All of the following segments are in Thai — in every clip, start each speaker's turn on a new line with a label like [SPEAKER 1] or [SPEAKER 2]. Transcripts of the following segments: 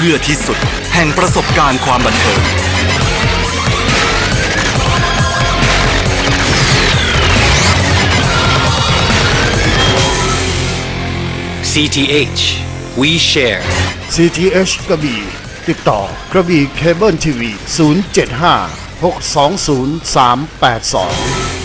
[SPEAKER 1] เพื่อที่สุดแห่งประสบการณ์ความบันเทิง
[SPEAKER 2] CTH We Share
[SPEAKER 3] CTH กระบี่ติดต่อกระบี่เคเบิลทีวี 075 620 382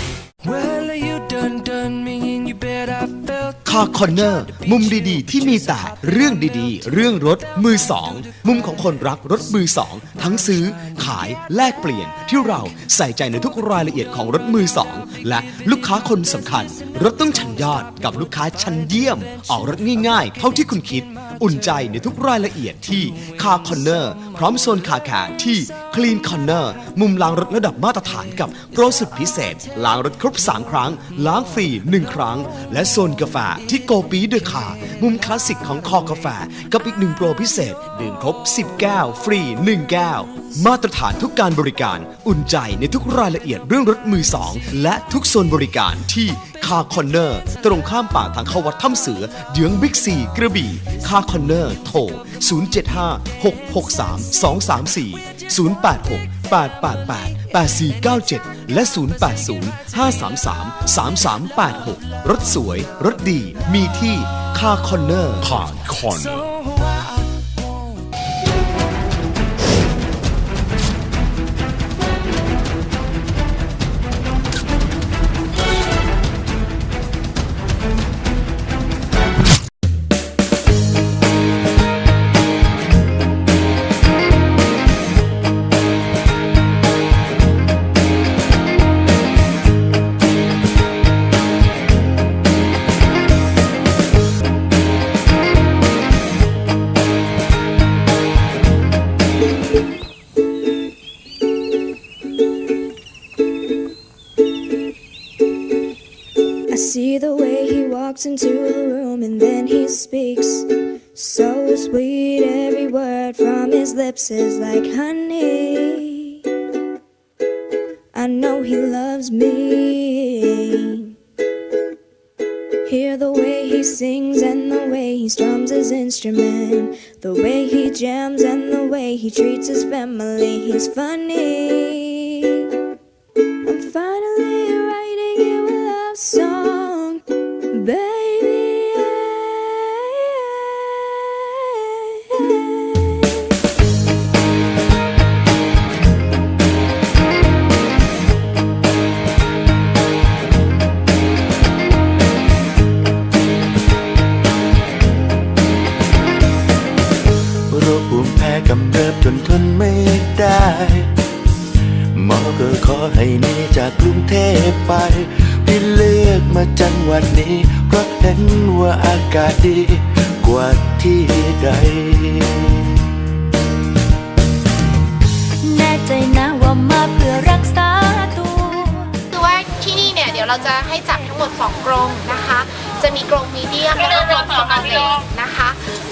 [SPEAKER 4] คาคอนเนอร์ มุมดีๆ ที่มีแต่เรื่องดีๆ เรื่องรถมือสอง มุมของคนรักรถมือสอง ทั้งซื้อ ขายแลกเปลี่ยน ที่เราใส่ใจในทุกรายละเอียดของรถมือสอง และลูกค้าคนสำคัญ รถต้องชั้นยอดกับลูกค้าชั้นเยี่ยม ออกรถง่ายๆ เท่าที่คุณคิด อุ่นใจในทุกรายละเอียดที่คาคอนเนอร์พร้อมโซนคาแคร์ที่คลีนคอนเนอร์มุมล้างรถระดับมาตรฐานกับโปรสุดพิเศษ ล้างรถครบ 3 ครั้ง ล้างฟรี 1 ครั้ง และโซนกาแฟที่โกปีเดอะคามุมคลาสสิกของคอกาแฟ กับอีกหนึ่งโปรพิเศษ ดื่มครบ 10 แก้ว ฟรี 1 แก้ว มาตรฐานทุกการบริการอุ่นใจในทุกรายละเอียดเรื่องรถมือสอง และทุกโซนบริการที่คาคอนเนอร์ตรงข้ามป่าทางเข้าวัดถ้ำเสือเยื้องบิ๊กซีกระบี่คาคอนเนอร์โทร 075 663 234 086 888 8497 และ 080 533 3386 รถสวย รถดี มีที่คาคอนเนอร์
[SPEAKER 3] คาคอน
[SPEAKER 5] so I
[SPEAKER 6] then he speaks. So sweet, every word from his lips is like honey. I know he loves me. Hear the way he sings and the way he strums his instrument. The way he jams and the way he treats his family. He's funny.
[SPEAKER 7] เพราะเห็นว่าอากาศดีกว่าที่ใด
[SPEAKER 8] แน่ใจนะว่ามาเพื่อรักษาตัว
[SPEAKER 9] คือว่าที่นี่เนี่ย เดี๋ยวเราจะให้จับทั้งหมด 2 กรงนะคะ จะมีกรงมีเดียมและก็กรงสมาร์ทเลสนะคะ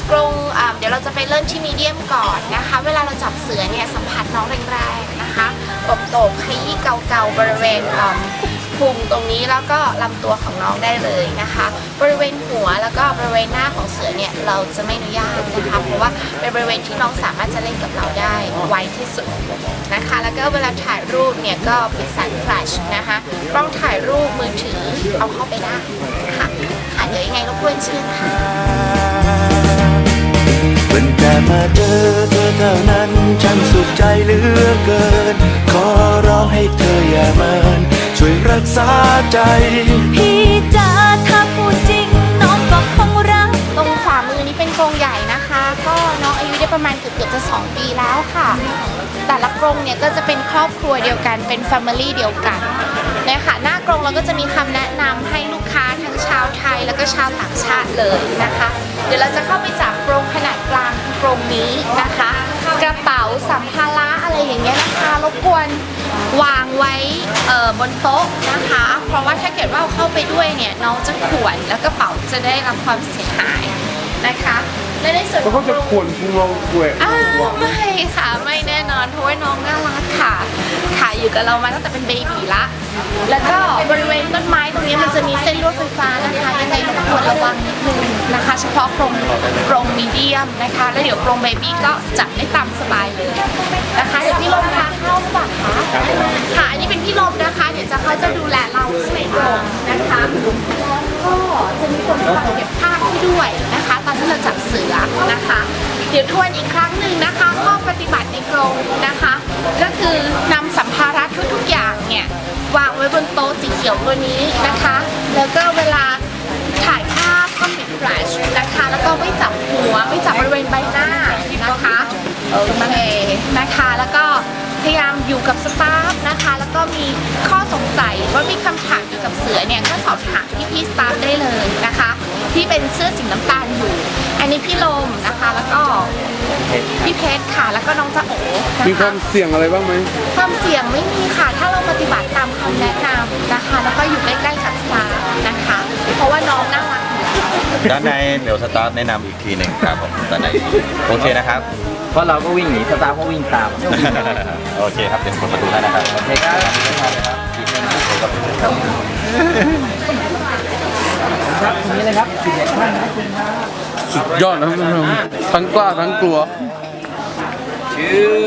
[SPEAKER 9] กรงอ่าเดี๋ยวเราจะไปเริ่มที่มีเดียมก่อนนะคะ เวลาเราจับเสือเนี่ยสัมผัสน้องแรงๆนะคะตบโตบขยี้เกาๆบริเวณอ่า พุงตรงนี้แล้วก็ลำตัวของน้องได้เลยนะคะ บริเวณหัวแล้วก็บริเวณหน้าของเสือเนี่ยเราจะไม่อนุญาตนะคะเพราะว่าเป็นบริเวณที่น้องสามารถจะเล่นกับเราได้ไวที่สุดนะคะ แล้วก็เวลาถ่ายรูปเนี่ยก็ปิดสงแฟลชนะคะกล้องถ่ายรูปมือถือเอาเข้าไปได้ค่ะค่ะเดี๋ยวยังไงรบกวนเชิญค่ะ
[SPEAKER 7] เพิ่งแต่มาเจอเธอเท่านั้นฉันสุขใจเหลือเกิน ขอร้องให้เธออย่าเมิน ช่วยรักษาใจ
[SPEAKER 8] พี่จ๋าถ้าพูดจริง น้องก็คงรัก
[SPEAKER 9] ตรงขวามือนี้เป็นกรงใหญ่นะคะ ก็น้องอายุได้ประมาณเกือบๆจะ 2 ปีแล้วค่ะ แต่ละกรงเนี่ยก็จะเป็นครอบครัวเดียวกันเป็นแฟมิลี่เดียวกันนะคะหน้ากรงเราก็จะมีคำแนะนำให้ลูกค้าทั้งชาวไทยแล้วก็ชาวต่างชาติเลยนะคะ เดี๋ยวเราจะเข้าไปจับกรงขนาดกลางกรงนี้นะคะ กระเป๋าสัมภาระอะไรอย่างเงี้ยนะคะรบกวน วางไว้เอ่อบนโต๊ะนะคะ เพราะว่าถ้าเกิดว่าเอาเข้าไปด้วยเนี่ยน้องจะขวนแล้วกระเป๋าจะได้รับความเสียหายนะคะ และในส่วนของ
[SPEAKER 10] เขาจะขวนพุงเราแหวก
[SPEAKER 9] อ่าไม่ค่ะไม่แน่นอนเพราะว่าน้องน่ารักค่ะ ค่ะอยู่กับเรามาตั้งแต่เป็นเบบีละ แล้วก็บริเวณต้นไม้ตรงนี้มันจะมีเส้นลวดไฟฟ้านะคะยังไงรบกวนระวังนิดนึงนะคะ เฉพาะกรงกรงมีเดียมนะคะ แล้วเดี๋ยวกรงเบบี้ก็จัดได้ตามสบายเลยนะคะเดี๋ยวพี่ลมพาเข้าหรือเปล่าคะค่ะอันนี้เป็นพี่ลมนะคะ เดี๋ยวจะเขาจะดูแลเราในกรงนะคะแล้วก็จะมีคนคอยเก็บภาพให้ด้วยนะคะตอน ที่เราจับเสือนะคะ เดี๋ยวทวนอีกครั้งหนึ่งนะคะข้อปฏิบัติในกรงนะคะ ก็คือนำสัมภาระทุกๆอย่างเนี่ยวางไว้บนโต๊ะสีเขียวตัวนี้นะคะ แล้วก็เวลาถ่ายภาพก็ปิดแฟลชนะคะ แล้วก็ไม่จับหัวไม่จับบริเวณใบหน้านะคะโอเคนะคะ แล้วก็พยายามอยู่กับสตาฟนะคะ แล้วก็มีข้อสงสัยว่ามีคำถามเกี่ยวกับเสือเนี่ยก็สอบถามที่พี่สตาฟได้เลย ที่เป็นเสื้อสีน้ำตาลอยู่ อันนี้พี่ลมนะคะ แล้วก็พี่เพชรค่ะ แล้วก็น้องจะโอนะ
[SPEAKER 10] มีค
[SPEAKER 9] คะ
[SPEAKER 10] วามเสี่ยงอะไรบ้างไหม
[SPEAKER 9] ความเสี่ยงไม่มีค่ะ ถ้าเราปฏิบัติตามคำแนะนำนะคะ แล้วก็อยู่ใกล้ๆกับสตาฟนะคะ เพราะว่าน้องน่ารักอยู่แล้ว
[SPEAKER 11] ด้านในเดี๋ยวสตาฟแนะนำอีกทีหนึ่งครับผมด้านในโอเคนะครับ
[SPEAKER 12] เพราะเราก็วิ่งหนีสตาร์ก็วิ่งตาม
[SPEAKER 11] โอเคครับเป็นคนประตูได้นะครับ
[SPEAKER 12] โอเคครับ ครับตรงนี้เลยครับสิบเอ็ดท่านนะ
[SPEAKER 10] สุดยอดนะครับท่านผู้ชมทั้งกล้าทั้งกลัว
[SPEAKER 12] ชื่อ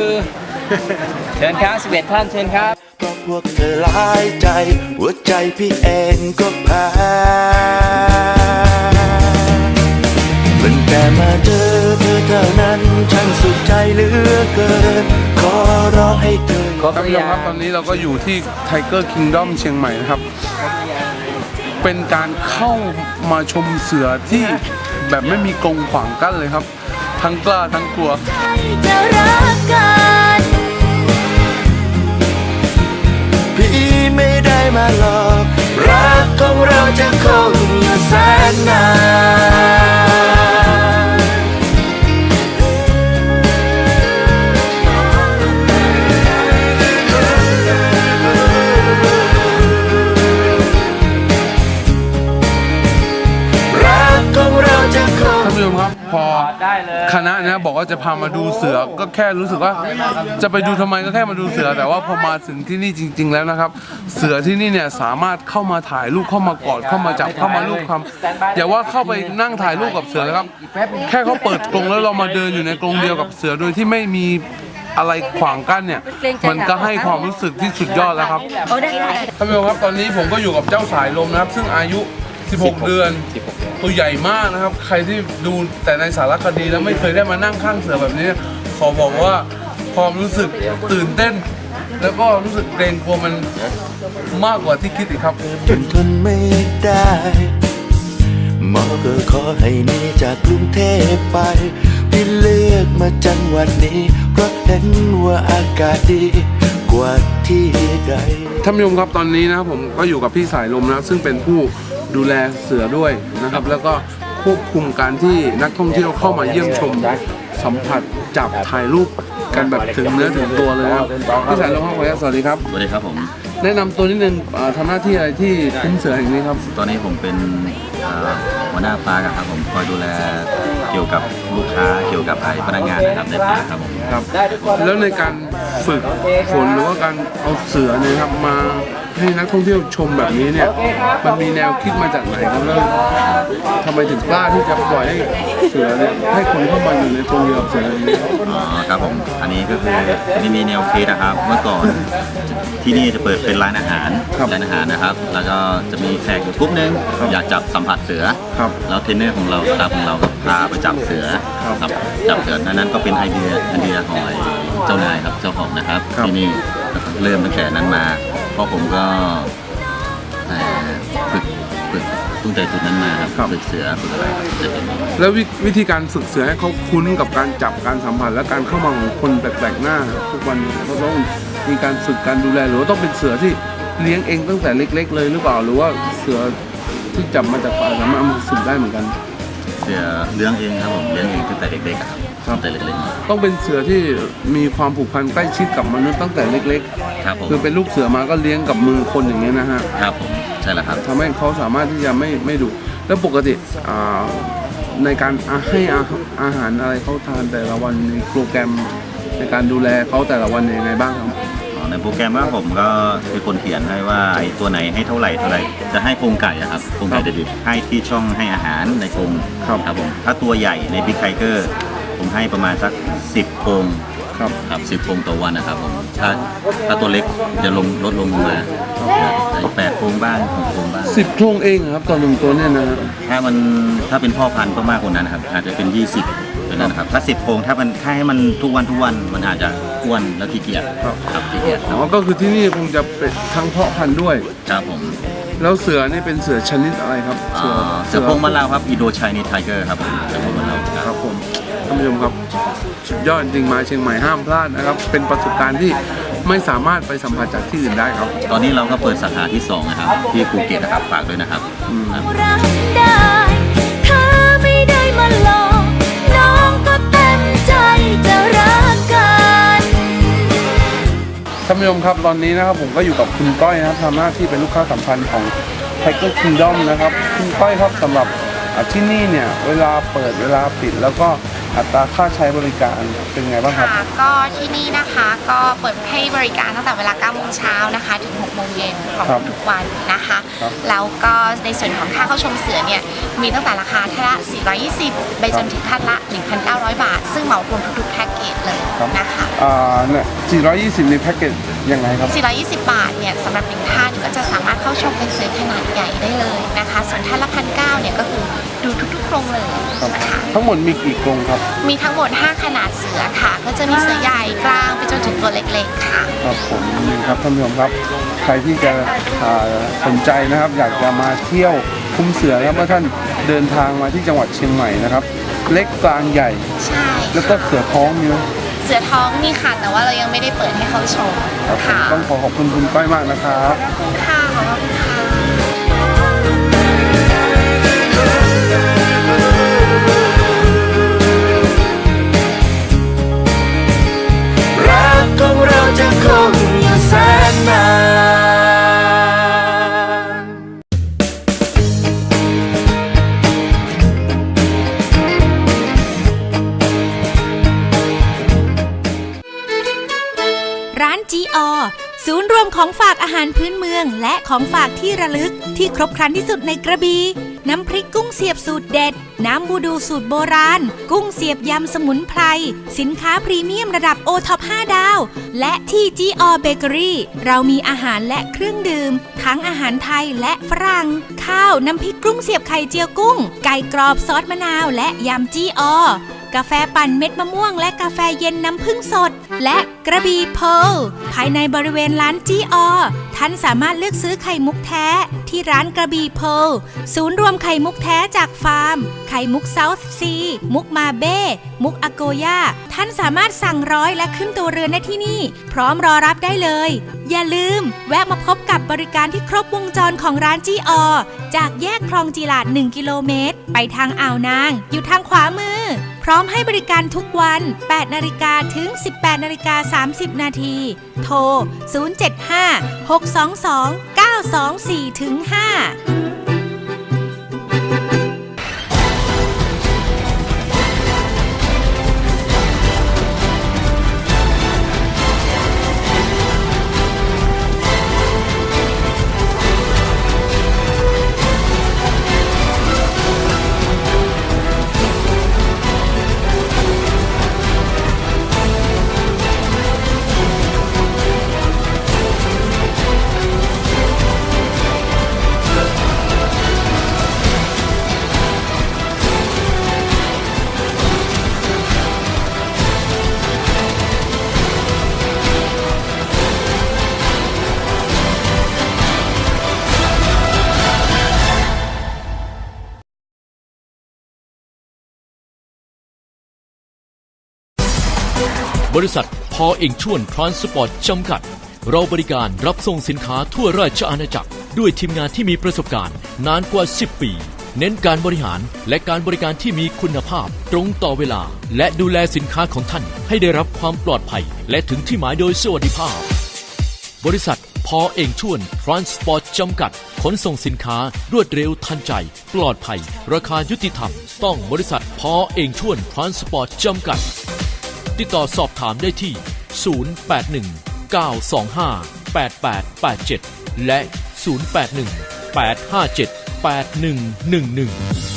[SPEAKER 12] เชิญครับสิบเอ็ดท่านเชิญครับ
[SPEAKER 7] ก็พวกเธอหลายใจ หัวใจพี่เองก็แพ้เพิ่งแต่มาเจอเธอเท่านั้นช่างสุดใจเหลือเกิน ขอร้องให้เธอ
[SPEAKER 10] ท่านผู้ชมครับตอนนี้เราก็อยู่ที่ Tiger Kingdom เชียงใหม่นะครับ เป็นการเข้ามาชมเสือที่แบบไม่มีกรงขวางกั้นเลยครับ ทั้งกล้าทั้งกลัว
[SPEAKER 8] จะรักกัน
[SPEAKER 7] พี่ไม่ได้มาหลอก รักของเราจะคงอยู่แสนนาน
[SPEAKER 10] คณะเนี้ยบอกว่าจะพามาดูเสือก็แค่รู้สึกว่า จะไปดูทำไมก็แค่มาดูเสือ แต่ว่าพอมาถึงที่นี่จริง ๆ แล้วนะครับ เสือที่นี่เนี่ยสามารถเข้ามาถ่ายรูปเข้ามากอดเข้ามาจับเข้ามาลูบคำอย่าว่าเข้าไปนั่งถ่ายรูปกับเสือเลยครับ แค่เขาเปิดกรงแล้วเรามาเดินอยู่ในกรงเดียวกับเสือโดยที่ไม่มีอะไรขวางกั้นเนี่ย มันก็ให้ความรู้สึกที่สุดยอดแล้วครับท่านผู้ชมครับตอนนี้ผมก็อยู่กับเจ้าสายลมนะครับ ซึ่งอายุ 16เดือน ตัวใหญ่มากนะครับ ใครที่ดูแต่ในสารคดีแล้วไม่เคยได้มานั่งข้างเสือแบบนี้ ขอบอกว่าความรู้สึกตื่นเต้น แล้วก็รู้สึกเกรงกลัวมันมากกว่าที่คิดอีกครับ
[SPEAKER 7] จนทนไม่ได้หมอก็ขอให้หนีจากกรุงเทพไปพี่เลือกมาจังหวัดนี้ เพราะเห็นว่าอากาศดีกว่าที่ใด
[SPEAKER 10] ท่านผู้ชมครับตอนนี้นะครับผมก็อยู่กับพี่สายลมนะครับซึ่งเป็นผู้ ดูแลเสือด้วยนะครับ แล้วก็ควบคุมการที่นักท่องเที่ยวเข้ามาเยี่ยมชมสัมผัสจับถ่ายรูปกันแบบถึงเนื้อถึงตัวเลยนะครับพี่สายลมครับขออนุญาตสวัสดีครับ
[SPEAKER 11] สวัสดีครับผม
[SPEAKER 10] แนะนำตัวนิดนึงเอ่อทำหน้าที่อะไรที่คุ้มเสือแห่งนี้ครับ
[SPEAKER 11] ตอนนี้ผมเป็นเอ่อหัวหน้าปาร์คอะครับผมคอยดูแลเกี่ยวกับลูกค้าเกี่ยวกับไอ้พนักงานนะครับในปาร์คครับผม
[SPEAKER 10] ครับแล้วในการฝึกฝนหรือว่าการเอาเสือเนี่ยครับมา ให้นักท่องเที่ยวชมแบบนี้เนี่ย มันมีแนวคิดมาจากไหนครับแล้วทำไมถึงกล้าที่จะปล่อยให้เสือเนี่ยให้คนเข้ามาอยู่ในกรงเดียวกับเสืออย่างนี้
[SPEAKER 11] อ๋อครับผม อันนี้ก็คือนี่มีแนวคิดนะครับ เมื่อก่อนที่นี่จะเปิดเป็นร้านอาหาร
[SPEAKER 10] ครับ
[SPEAKER 11] ร้านอาหารนะครับ แล้วก็จะมีแขกอยู่กลุ่มหนึงอยากจับสัมผัสเสือ
[SPEAKER 10] ครับ
[SPEAKER 11] แล้วเทรนเนอร์ของเราสตาฟของเราก็พาไปจับเสือ
[SPEAKER 10] ครับ
[SPEAKER 11] ครับจับเสือนั้นนั้นก็เป็นไอเดียไอเดียของไอ้เจ้านายครับเจ้าของนะครับ
[SPEAKER 10] ครับ
[SPEAKER 11] ที่นี่เริ่มตั้งแต่นั้นมา เพราะผมก็เอ่อฝึกฝึกตั้งแต่จุดนั้นมาครับฝึกเสือฝึกอะไรครับจะเป็น
[SPEAKER 10] แล้ววิวิธีการฝึกเสือให้เขาคุ้นกับการจับการสัมผัสและการเข้ามาของคนแปลกๆหน้า ทุกวันเขาต้องมีการฝึกการดูแลหรือว่าต้องเป็นเสือที่เลี้ยงเองตั้งแต่เล็ก ๆ เลยหรือเปล่าหรือว่าเสือที่จับมาจากป่าสามารถเอามาฝึกได้เหมือนกัน
[SPEAKER 11] เสือเลี้ยงเองครับผมเลี้ยงเองตั้งแต่เด็กๆอะครับตั้งแต่เล็ก
[SPEAKER 10] ต้องเป็นเสือที่มีความผูกพันใกล้ชิดกับมนุษย์ตั้งแต่เล็ก
[SPEAKER 11] ๆครับผม
[SPEAKER 10] ๆ คือเป็นลูกเสือมาก็เลี้ยงกับมือคนอย่างเงี้ยนะฮะ
[SPEAKER 11] ครับผมใช่แล้วครับ
[SPEAKER 10] ทำให้เขาสามารถที่จะไม่ไม่ดุแล้วปกติอ่าในการอะให้อาอาหารอะไรเขาทานแต่ละวันมีโปรแกรมในการดูแลเขาแต่ละวันยังไงบ้างครับ
[SPEAKER 11] อ๋อ ในโปรแกรมว่าผมก็เป็นคนเขียนให้ว่าไอ้ตัวไหนให้เท่าไหร่เท่าไหร่จะให้โครงไก่อะครับโครงไก่เด็ดๆให้ที่ช่องให้อาหารในกรงครับผมถ้าตัวใหญ่ในบิ๊กไทเกอร์ผมให้ประมาณสัก 10โครง
[SPEAKER 10] ครับ
[SPEAKER 11] ครับสิบโครงต่อวันนะครับผมถ้าถ้าตัวเล็กจะลงลดลงมาไอ้แปดโครงบ้างหกโครงบ้าง
[SPEAKER 10] สิบโครงเองเหรอครับต่อหนึ่งตัวเนี่ยนะฮะ
[SPEAKER 11] ถ้ามันถ้าเป็นพ่อพันธุ์ก็มากกว่านั้นนะครับอาจจะเป็น 20เป็ นนั้นนะครับถ้า10โครงถ้ามันถ้าให้มันทุกวันทุกวันมันอาจจะอ้วนแล้วขี้เกียจครับขี้เกียจ
[SPEAKER 10] อ๋อก็คือที่นี่คงจะเป็นทั้งเพาะพันธุ์ด้วย
[SPEAKER 11] ครับผม
[SPEAKER 10] แล้วเสือนี่เป็นเสือชนิดอะไรครับ
[SPEAKER 11] อ่าเสือโครงมะนาวครับอีโดชายนีไทเกอร์ครับผมเสือโครงมะนาวค
[SPEAKER 10] ค
[SPEAKER 11] รั
[SPEAKER 10] รั
[SPEAKER 11] บบ
[SPEAKER 10] ผมท่านผู้ชมครับสุดยอดจริงมาเชียงใหม่ห้ามพลาดนะครับ เป็นประสบการณ์ที่ไม่สามารถไปสัมผัสจากที่อื่นได้ครับ
[SPEAKER 11] ตอนนี้เราก็เปิดสาขาที่สองนะครับที่ภูเก็ตนะครับฝากด้วยนะครับ
[SPEAKER 10] ท่านผู้ชมครับตอนนี้นะครับผมก็อยู่กับคุณก้อยนะครับทำหน้าที่เป็นลูกค้าสัมพันธ์ของ Tiger Kingdom นะครับ คุณก้อยครับสำหรับที่นี่เนี่ย เวลาเปิดเวลาปิดแล้วก็ อัตราค่าใช้บริการเป็นไงบ้างครับ
[SPEAKER 9] ค่ะก็ที่นี่นะคะก็เปิดให้บริการตั้งแต่เวลา9โมงเช้านะคะถึง6โมงเย็นของ
[SPEAKER 10] ครับ
[SPEAKER 9] ทุกวันนะคะ
[SPEAKER 10] ครับ
[SPEAKER 9] แล้วก็ในส่วนของค่าเข้าชมเสือเนี่ยมีตั้งแต่ราคาท่านละ 420 ไปจนถึงท่านละ 1,900 บาท ซึ่งเหมารวมทุกๆแพ็กเกจเลย
[SPEAKER 10] ครับ
[SPEAKER 9] นะคะ
[SPEAKER 10] อ่าเนี่ย420 ในแพ็กเกจ ยังไงครับ
[SPEAKER 9] 420 บาทเนี่ยสำหรับหนึ่งท่านก็จะสามารถเข้าชมเป็นเสือขนาดใหญ่ได้เลยนะคะ ส่วนท่านละพันเเนี่ยก็คือดูทุกๆโครงเลย
[SPEAKER 10] ครับ
[SPEAKER 9] นะคะ
[SPEAKER 10] ทั้งหมดมีกี่กรงครับ
[SPEAKER 9] มีทั้งหมด 5 ขนาดเสือค่ะ ก็จะมีเสือใหญ่กลางไปจนถึงตัวเล็กๆค่ะ
[SPEAKER 10] ครับผมนี่ครับท่านผู้ชมครับ ใครที่จะอ่าสนใจนะครับ อยากจะมาเที่ยวคุ้มเสือครับเมื่อท่านเดินทางมาที่จังหวัดเชียงใหม่นะครับ เล็กกลางใหญ่
[SPEAKER 9] ใช่
[SPEAKER 10] แล้วก็เสือท้องมีไหม
[SPEAKER 9] เสือท้องมีค่ะ แต่ว่าเรายังไม่ได้เปิดให้เขาชม
[SPEAKER 10] ครับผม
[SPEAKER 9] ค่ะ
[SPEAKER 10] ต้องขอขอบคุณคุณก้อยมากนะครับ
[SPEAKER 9] ขอบคุณค่ะขอบคุณค่ะ
[SPEAKER 7] ของ
[SPEAKER 8] ฝากที่ระลึกที่ครบครันที่สุดในกระบีน้ำพริกกุ้งเสียบสูตรเด็ด น้ำบูดูสูตรโบราณ กุ้งเสียบยำสมุนไพร สินค้าพรีเมียมระดับโอท็อป 5 ดาว และที่จีอเบเกอรี่เรามีอาหารและเครื่องดื่ม ทั้งอาหารไทยและฝรั่ง ข้าวน้ำพริกกุ้งเสียบไข่เจียวกุ้ง ไก่กรอบซอสมะนาวและยำจีอ กาแฟปั่นเม็ดมะม่วง และกาแฟเย็นน้ำผึ้งสด และกระบี่เพลภายในบริเวณร้านจีออท่านสามารถเลือกซื้อไข่มุกแท้ที่ร้านกระบี่เพลศูนย์รวมไข่มุกแท้จากฟาร์ม ไข่มุกเซาท์ซี มุกมาเบ้ มุกอโกย่า ท่านสามารถสั่งร้อยและขึ้นตัวเรือนได้ที่นี่ พร้อมรอรับได้เลย อย่าลืม แวะมาพบกับบริการที่ครบวงจรของร้านจีออจากแยกคลองจีลาด 1 กิโลเมตร ไปทางอ่าวนาง อยู่ทางขวามือ พร้อมให้บริการทุกวัน 8นาฬิกาถึง 18นาฬิกา30 นาที โทร 075 622 924ถึง5
[SPEAKER 13] ริษัทพอเองชวนทรานสปอร์ตจำกัด เราบริการรับส่งสินค้าทั่วราชอาณาจักร ด้วยทีมงานที่มีประสบการณ์นานกว่า 10 ปี เน้นการบริหารและการบริการที่มีคุณภาพ ตรงต่อเวลา และดูแลสินค้าของท่าน ให้ได้รับความปลอดภัย และถึงที่หมายโดยสวัสดิภาพ บริษัทพอเองชวนทรานสปอร์ตจำกัด ขนส่งสินค้ารวดเร็วทันใจ ปลอดภัย ราคายุติธรรม ต้องบริษัทพอเองชวนทรานสปอร์ตจำกัด ติดต่อสอบถามได้ที่ 081 925 8887 และ 081 857 8111